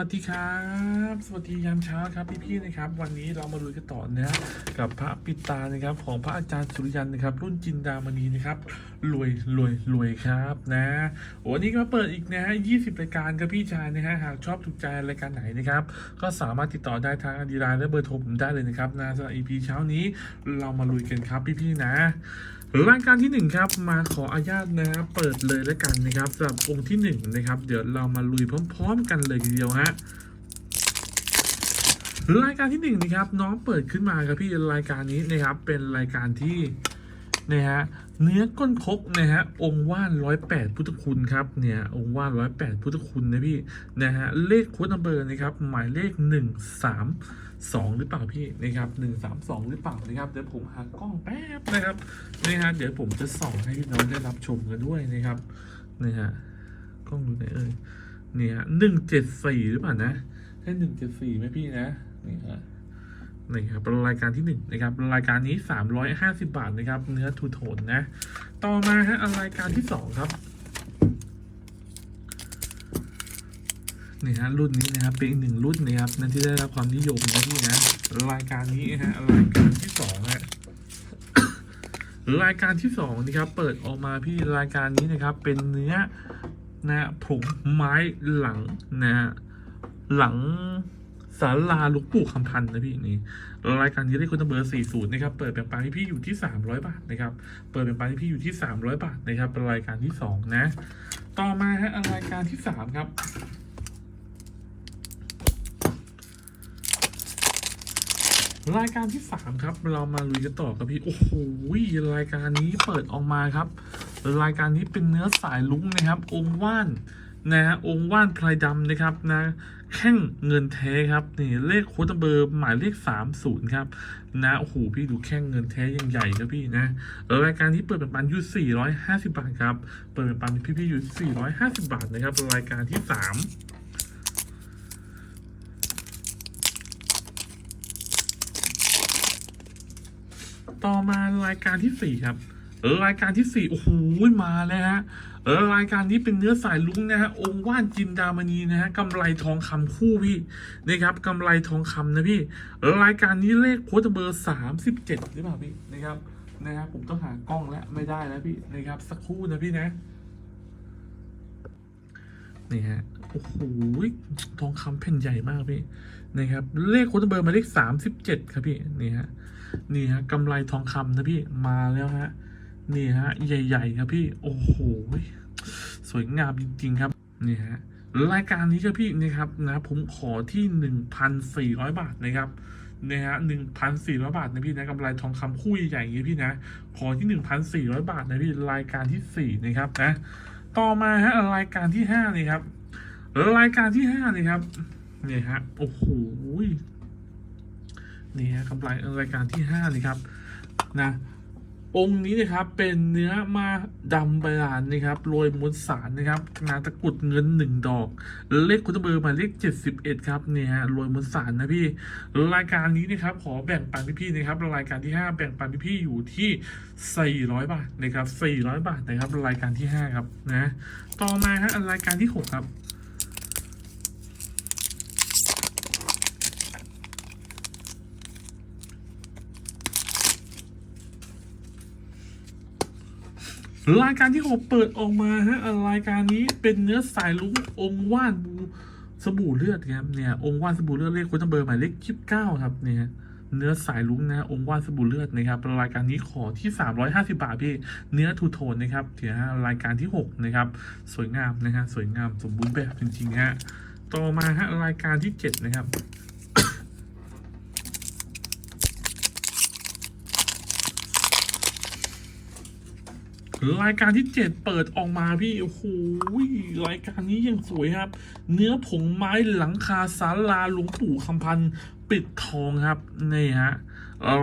สวัสดีครับ สวัสดียามเช้าครับพี่ๆนะครับ วันนี้เรามาลุยกันต่อนะกับพระปิตานะครับของพระอาจารย์สุริยันนะครับ รุ่นจินดามณีนะครับรวยรวยรวยครับนะวันนี้ก็มาเปิดอีกนะฮะ20รายการครับพี่ชายนะฮะหากชอบถูกใจรายการไหนนะครับ ก็สามารถติดต่อได้ทางอดีไลน์และเบอร์โทรผมได้เลยนะครับนะสำหรับ EP เช้านี้เรามาลุยกันครับพี่ๆนะ รายการที่หนึ่งครับ มาขออนุญาตนะเปิดเลยแล้วกันนะครับสำหรับองค์ที่หนึ่งนะครับ เดี๋ยวเรามาลุยพร้อม ๆ กันเลยทีเดียวฮะรายการที่หนึ่งนะครับน้องเปิดขึ้นมาครับพี่รายการนี้นะครับเป็นรายการที่นะฮะเนื้อก้นคกนะฮะองค์ว่านร้อยแปดพุทธคุณครับเนี่ยองค์ว่านร้อยแปดพุทธคุณนะพี่นะฮะเลขโค้ดนัมเบอร์นะครับหมายเลขหนึ่งสาม สองหรือเปล่าพี่นะครับหนึ่งสามสองหรือเปล่านะครับเดี๋ยวผมหากล้องแป๊บนะครับนี่ฮะเดี๋ยวผมจะส่องให้พี่น้องได้รับชมกันด้วยนะครับนี่ฮะกล้องดูไหนเอ่ยนี่ฮะหนึ่งเจ็ดสี่หรือเปล่านะใช่หนึ่งเจ็ดสี่ไหมพี่นะนี่ฮะนี่ครับเป็นรายการที่หนึ่งนะครับรายการนี้สามร้อยห้าสิบาทนะครับ เนื้อทูโทนนะ ต่อมาฮะรายการที่สองครับ นี่ฮะรุ่นนี้นะครับเป็นอีกหนึ่งรุ่นนะครับนั่นที่ได้รับความนิยมนะพี่นะรายการนี้ฮะรายการที่สองฮะรายการที่สองนี่ครับเปิดออกมาพี่รายการนี้นะครับ เป็นเนื้อนะผงไม้หลังนะฮะหลังศาลาหลูกปู่คำพันธ์นะพี่นี่รายการนี้ได้คุณเบอร์40นะครับเปิดเป็นปานที่พี่อยู่ที่ 300 บาทนะครับเปิดเป็นปานที่พี่อยู่ที่ 300 บาทนะครับเป็นรายการที่สองนะ ต่อมาฮะรายการที่สามครับ รายการที่สามครับ เรามาลุยกันต่อครับพี่ โอ้โหรายการนี้เปิดออกมาครับ รายการนี้เป็นเนื้อสายลุ้งนะครับ องค์ว่านนะฮะองค์ว่านพลายดำนะครับนะแข้งเงินแท้ครับนี่เลขโค้ดเบอร์หมายเลขสามศูนย์ครับนะโอ้โหพี่ดูแข้งเงินแท้ยังใหญ่ครับพี่นะรายการนี้เปิดเป็นปันยูสี่ร้อยห้าสิบาทครับเปิดเป็นปันพี่พี่ๆอยู่สี่ร้อยห้าสิบาทนะครับรายการที่สาม ต่อมารายการที่สี่ครับ เออรายการที่สี่โอ้โหมาแล้วฮะเออรายการนี้เป็นเนื้อสายลุ้งนะฮะองค์ว่านจินดามณีนะฮะกำไรทองคำคู่พี่นะครับกำไรทองคำนะพี่เออรายการนี้เลขโค้ดเบอร์สามสิบเจ็ดหรือเปล่าพี่นะครับนะครับผมต้องหากล้องแล้วไม่ได้แล้วพี่นะครับสักครู่นะพี่นะนี่ฮะโอ้โหทองคำแผ่นใหญ่มากพี่นะครับเลขโค้ดเบอร์มาเลขสามสิบเจ็ดครับพี่นี่ฮะ นี่ฮะกำไรทองคำนะพี่มาแล้วฮะนี่ฮะใหญ่ ๆ ครับพี่โอ้โหสวยงามจริง ๆ ครับนี่ฮะรายการนี้ครับพี่นะครับนะผมขอที่หนึ่งพันสี่ร้อยบาทนะครับนะฮะหนึ่งพันสี่ร้อยบาทนะพี่นะกำไรทองคำคู่ใหญ่ๆอย่างนี้พี่นะ ขอที่หนึ่งพันสี่ร้อยบาทนะพี่รายการที่สี่นะครับนะ ต่อมาฮะรายการที่ห้านี่ครับรายการที่ห้านี่ครับนี่ฮะโอ้โห นี่ฮะกำไรรายการที่ห้าเลยครับนะองค์นี้นะครับเป็นเนื้อมาดำใบลานนะครับโรยมวลสารนะครับงานตะกุดเงินหนึ่งดอก เลขคุณเบอร์มาเลขเจ็ดสิบเอ็ดครับเนี่ยฮะโรยมวลสารนะพี่รายการนี้นะครับขอแบ่งปันพี่ๆนะครับรายการที่ห้าแบ่งปันพี่ๆอยู่ที่สี่ร้อยบาทนะครับสี่ร้อยบาทนะครับรายการที่ห้าครับนะต่อมาฮะรายการที่หกครับ รายการที่หกเปิดออกมาฮะรายการนี้เป็นเนื้อสายลุงองว่านบูสบู่เลือดครับเนี่ยองว่านสบู่เลือดเลขคุณเบอร์หมายเลขยี่สิบเก้าครับเนี่ยเนื้อสายลุ้งนะองว่านสบู่เลือดนะครับรายการนี้ขอที่สามร้อยห้าสิบาทพี่เนื้อทูโทนนะครับเดี๋ยวฮะรายการที่หกนะครับ สวยงามนะฮะสวยงามสมบูรณ์แบบจริงๆฮะต่อมาฮะรายการที่เจ็ดนะครับ รายการที่เจ็ดเปิดออกมาพี่โอ้โหรายการนี้ยังสวยครับ เนื้อผงไม้หลังคาศาลาหลวงปู่คำพันธ์ปิดทองครับนี่ฮะ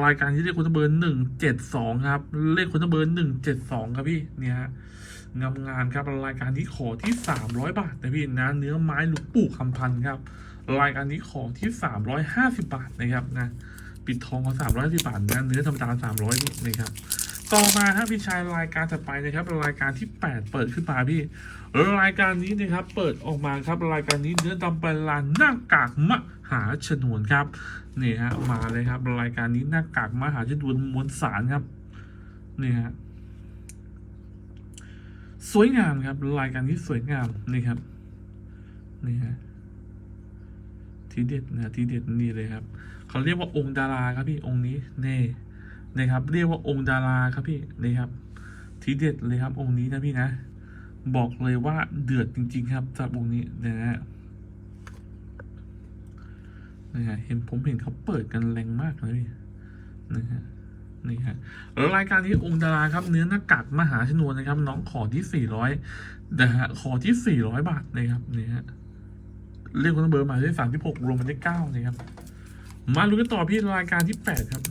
รายการที่เลขคุณเบอร์หนึ่งเจ็ดสองครับ เลขคุณเบอร์หนึ่งเจ็ดสองครับพี่เนี่ยฮะงามงานครับรายการนี้ขอที่สามร้อยบาทนะพี่นะเนื้อไม้หลวงปู่คำพันธ์ครับ รายการนี้ขอที่สามร้อยห้าสิบาทนะครับนะปิดทองก็สามร้อยสิบาทนะเนื้อธรรมดาสามร้อยนี่นะครับ ต่อมาครับพี่ชายรายการถัดไปนะครับรายการที่แปดเปิดขึ้นมาพี่ รายการนี้นะครับเปิดออกมาครับรายการนี้เนื้อดำปลานหน้ากากมหาชนวนครับนี่ฮะมาเลยครับ รายการนี้หน้ากากมหาชนวนมวลสารครับนี่ฮะสวยงามครับรายการนี้สวยงามนี่ครับนี่ฮะทีเด็ดนะทีเด็ดนี่เลยครับเขาเรียกว่าองค์ดาราครับพี่องค์นี้นี่ นะครับ เรียกว่าองค์ดาราครับพี่นี่ครับ ทีเด็ดเลยครับ องค์นี้นะพี่นะ บอกเลยว่าเดือดจริง ๆ ครับสำหรับองค์นี้นะฮะนะฮะเห็นผมเห็นเขาเปิดกันแรงมากเลยนะฮะนี่ฮะรายการนี้องค์ดาราครับ เนื้อหน้ากากมหาชนวนนะครับ น้องขอที่สี่ร้อยนะฮะขอที่สี่ร้อยบาทนะครับนี่ฮะเรียกคนเบอร์มาได้สามที่หกรวมมันได้เก้านะครับ มาลุ้นกันต่อพี่รายการที่แปดครับ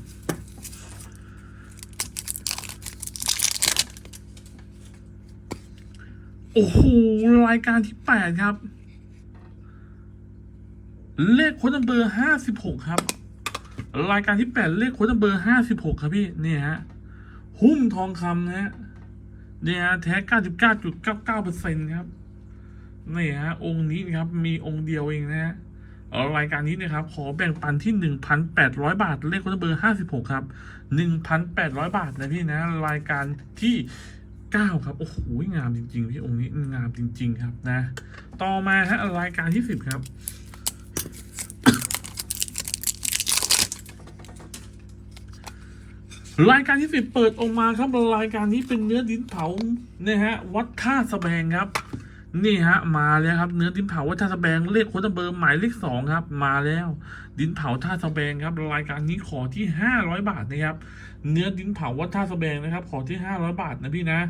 โอ้โหรายการที่แปดครับ เลขโค้ดนัมเบอร์ห้าสิบหกครับ รายการที่แปดเลขโค้ดนัมเบอร์ห้าสิบหกครับพี่เนี่ยฮะหุ้มทองคำนะฮะเนี่ยฮะแท้เก้าสิบเก้าจุดเก้าเก้าเปอร์เซ็นต์ครับนี่ฮะองค์นี้นะครับ มีองค์เดียวเองนะฮะรายการนี้นะครับ ขอแบ่งปันที่หนึ่งพันแปดร้อยบาท เลขโค้ดนัมเบอร์ห้าสิบหกครับหนึ่งพันแปดร้อยบาทนะพี่นะ รายการที่ ก้าครับโอ้โหงามจริงๆพี่องค์นี้งามจริง ๆ ครับนะ ต่อมาฮะรายการที่สิบครับรายการที่สิบเปิดออกมาครับรายการนี้เป็นเนื้อดินเผาเนี่ยฮะวัดท่าสะแบงครับ นี่ฮะ มาแล้วครับ เนื้อดินเผาวัดท่าสะแบงเลขโค้ดเบอร์หมายเลขสองครับ มาแล้ว ดินเผาท่าสะแบงครับรายการนี้ขอที่ห้าร้อยบาทนะครับ เนื้อดินเผาวัดท่าสะแบงนะครับ ขอที่ห้าร้อยบาทนะพี่นะ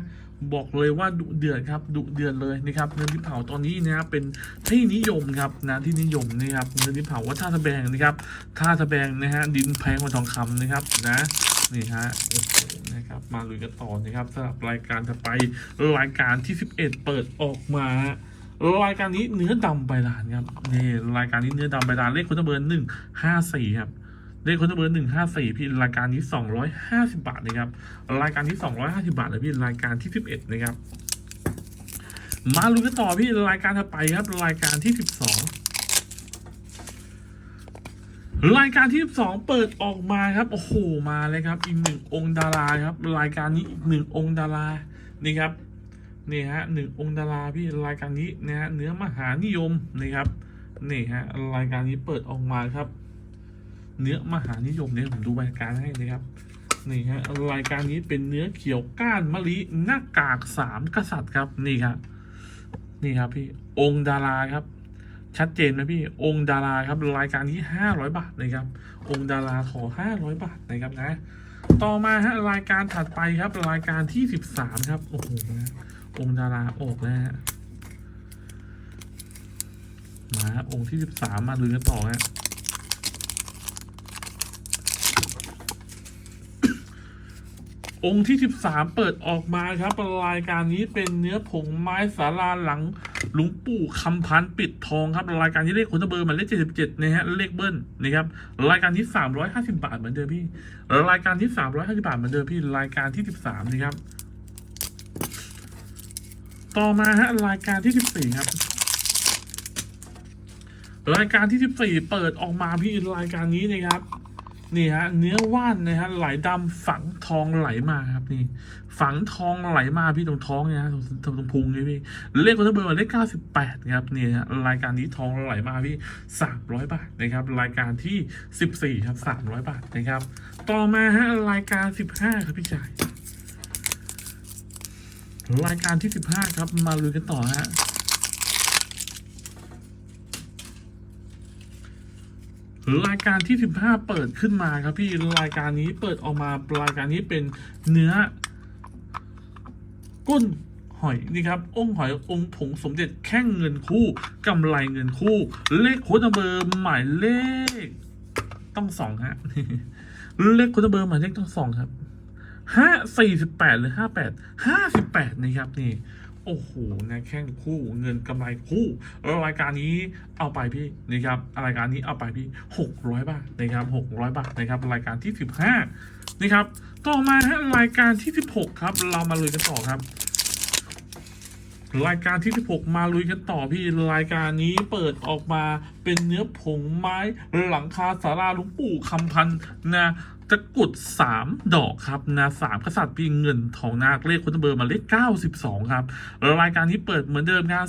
บอกเลยว่าดุเดือดครับดุเดือดเลยนะครับ เนื้อดินเผาตอนนี้นะครับเป็นที่นิยมครับนะที่นิยมนะครับ เนื้อดินเผาวัดท่าสะแบงนะครับท่าสะแบงนะฮะดินแพงกว่าทองคำนะครับนะ นี่ฮะนะครับมาลุยกันต่อนะครับสำหรับรายการถัดไปรายการที่ 11 เปิดออกมารายการนี้เนื้อดำใบลานครับนี่รายการนี้เนื้อดำใบลานเลขคนเบอร์หนึ่งห้าสี่ครับเลขคนเบอร์หนึ่งห้าสี่พี่รายการนี้สองร้อยห้าสิบาทนะครับรายการที่สองร้อยห้าสิบาทเลยพี่รายการที่สิบเอ็ดนะครับมาลุ้นกันต่อพี่รายการถัดไปครับรายการที่สิบสอง รายการที่สิบสองเปิดออกมาครับ โอ้โห มาเลยครับ อีกหนึ่งองค์ดาราครับ รายการนี้อีกหนึ่งองค์ดารา นี่ครับ นี่ฮะหนึ่งองค์ดาราพี่รายการนี้นะฮะเนื้อมหานิยมนี่ครับ นี่ฮะรายการนี้เปิดออกมาครับ เนื้อมหานิยมเนี่ยผมดูรายการให้นะครับ นี่ฮะรายการนี้เป็นเนื้อเขียวก้านมะลิหน้ากากสามกษัตริย์ครับ นี่ครับ นี่ครับพี่องค์ดาราครับ ชัดเจนไหมพี่องค์ดาราครับรายการที่ห้าร้อยบาทนะครับ องค์ดาราขอห้าร้อยบาทนะครับนะ ต่อมาฮะรายการถัดไปครับรายการที่สิบสามครับโอ้โหนะองค์ดาราออกแล้วฮะมาองค์ที่สิบสามมาดูกันต่อฮะ องค์ที่ 13 เปิดออกมาครับรายการนี้เป็นเนื้อผงไม้สาราหลังหลวงปู่คำพันปิดทองครับรายการที่เลขคนเบอร์หมายเลข 77นะฮะเลขเบิ้ลนะครับรายการที่ 350 บาทเหมือนเดิมพี่ รายการที่ 350 บาทเหมือนเดิมพี่รายการที่ 13นะครับ ต่อมาฮะรายการที่ 14 ครับรายการที่ 14 เปิดออกมาพี่รายการนี้นะครับ นี่ฮะเนื้อว่านนะฮะไหลดำฝังทองไหลมาครับนี่ ฝังทองไหลมาพี่ตรงท้องเนี่ยฮะตรงตรงพุงนี่พี่เลขคนเบอร์หมายเลขเก้าสิบแปดครับนี่ฮะรายการนี้ทองไหลมาพี่สามร้อยบาทนะครับ รายการที่สิบสี่ครับสามร้อยบาทนะครับ ต่อมาฮะรายการสิบห้าครับพี่ชายรายการที่สิบห้าครับมาลุยกันต่อฮะ รายการที่ 15 เปิดขึ้นมาครับพี่รายการนี้เปิดออกมารายการนี้เป็นเนื้อ ก้นหอยนี่ครับ องค์หอยองค์ผงสมเด็จแข้งเงินคู่กำไรเงินคู่ เลขโค้ดเบอร์หมายเลข ต้องสองฮะเลขโค้ดเบอร์หมายเลขต้องสองครับห้าสี่สิบแปดหรือห้าแปดห้าสิบแปดนะครับนี่ โอ้โหนะแข้งคู่เงินกำไรคู่แล้วรายการนี้เอาไปพี่นะครับรายการนี้เอาไปพี่หกร้อยบาทนะครับหกร้อยบาทนะครับรายการที่สิบห้านะครับต่อมาฮะรายการที่สิบหกครับ เรามาลุยกันต่อครับ รายการที่ 16 มาลุยกันต่อพี่รายการนี้เปิดออกมาเป็นเนื้อผงไม้หลังคาสาราลุงปู่คำพันนะ ตะกุดสามดอกครับนะสามกษัตริย์พี่เงินทองนาคเลขคุณเบอร์มาเลข92ครับ รายการนี้เปิดเหมือนเดิมครับ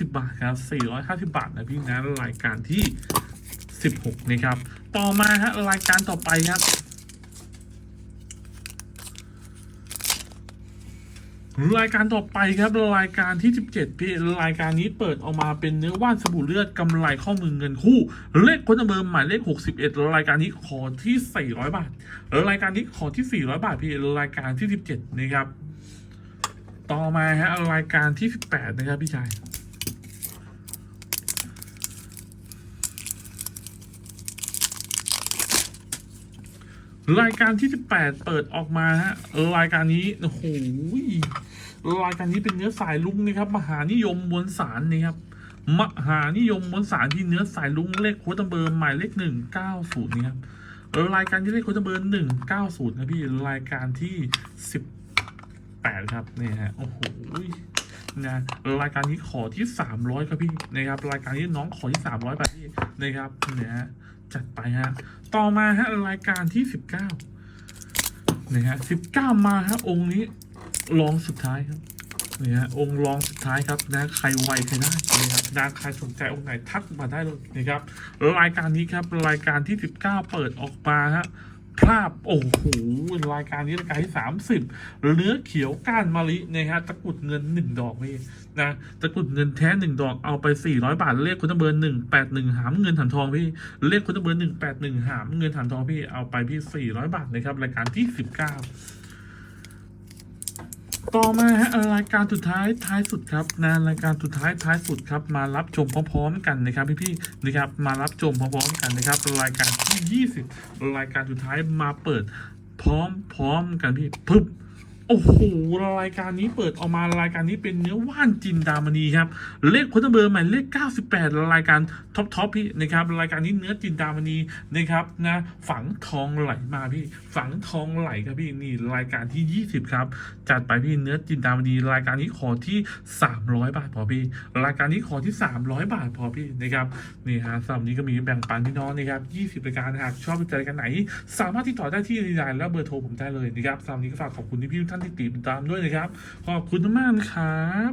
450บาทครับสี่ร้อยห้าสิบาทนะพี่นะรายการที่16นะครับ ต่อมาฮะรายการต่อไปครับ รายการต่อไปครับรายการที่ 17พี่รายการนี้เปิดออกมาเป็นเนื้อว่านสบู่เลือดกำไรข้อมือเงินคู่ เลขคนเบอร์หมายเลข 61 รายการนี้ขอที่ 400 บาท รายการนี้ขอที่ 400 บาทพี่รายการที่ 17 นะครับ ต่อมาฮะรายการที่ 18 นะครับพี่ชาย รายการที่ 18 เปิดออกมาฮะรายการนี้โอ้โหรายการนี้เป็นเนื้อสายลุงนะครับ มหานิยมมวลสารนะครับมหานิยมมวลสารที่เนื้อสายลุงเลขโค้ดเบอร์หมายเลขหนึ่งเก้าศูนย์นะครับรายการที่เลขโค้ดเบอร์หนึ่งเก้าศูนย์นะพี่รายการที่สิบแปดครับนี่ฮะโอ้โห นะรายการนี้ขอที่สามร้อยครับพี่นะครับรายการนี้น้องขอที่สามร้อยไปพี่นะครับเนี่ยจัดไปฮะต่อมาฮะรายการที่สิบเก้านะฮะสิบเก้ามาฮะองค์นี้รองสุดท้ายครับเนี่ยฮะองค์รองสุดท้ายครับนะใครไวใครได้นะครับนะใครสนใจองค์ไหนทักมาได้เลยนะครับรายการนี้ครับรายการที่สิบเก้าเปิดออกมาฮะ ภาบ โอ้โหรายการนี้รายการที่สามสิบเนื้อเขียวก้านมะลินะฮะตะกุดเงินหนึ่งดอกพี่นะตะกุดเงินแท้หนึ่งดอกเอาไปสี่ร้อยบาทเลขคุณตะเบอร์หนึ่งแปดหนึ่งหามเงินถันทองพี่เลขคุณตะเบอร์หนึ่งแปดหนึ่งหามเงินถันทองพี่เอาไปพี่สี่ร้อยบาทนะครับรายการที่สิบเก้า ต่อมาฮะรายการสุดท้ายท้ายสุดครับนะรายการสุดท้ายท้ายสุดครับมารับชมพร้อมๆกันนะครับพี่ๆนะครับมารับชมพร้อมๆกันนะครับรายการที่ 20 รายการสุดท้ายมาเปิดพร้อมๆกันพี่ปึ๊บ โอ้โหรายการนี้เปิดออกมารายการนี้เป็นเนื้อว่านจินดามณีครับเลขคนเบอร์หมายเลข 98 รายการท็อปท็อปพี่นะครับรายการนี้เนื้อจินดามณีนะครับนะฝังทองไหลมาพี่ ฝังทองไหลครับพี่นี่รายการที่ 20 ครับ จัดไปพี่เนื้อจินดามณีรายการนี้ขอที่ 300 บาทพอพี่ รายการนี้ขอที่ 300 บาทพอพี่นะครับนี่ฮะสำหรับนี้ก็มีแบ่งปันพี่น้องนะครับ20รายการหากชอบใจกันไหน สามารถติดต่อได้ที่ไลน์และเบอร์โทรผมได้เลยนะครับสำหรับนี้ก็ฝากขอบคุณที่พี่ทุกท่านที่ติดตามด้วยนะครับ ขอบคุณมากนะครับ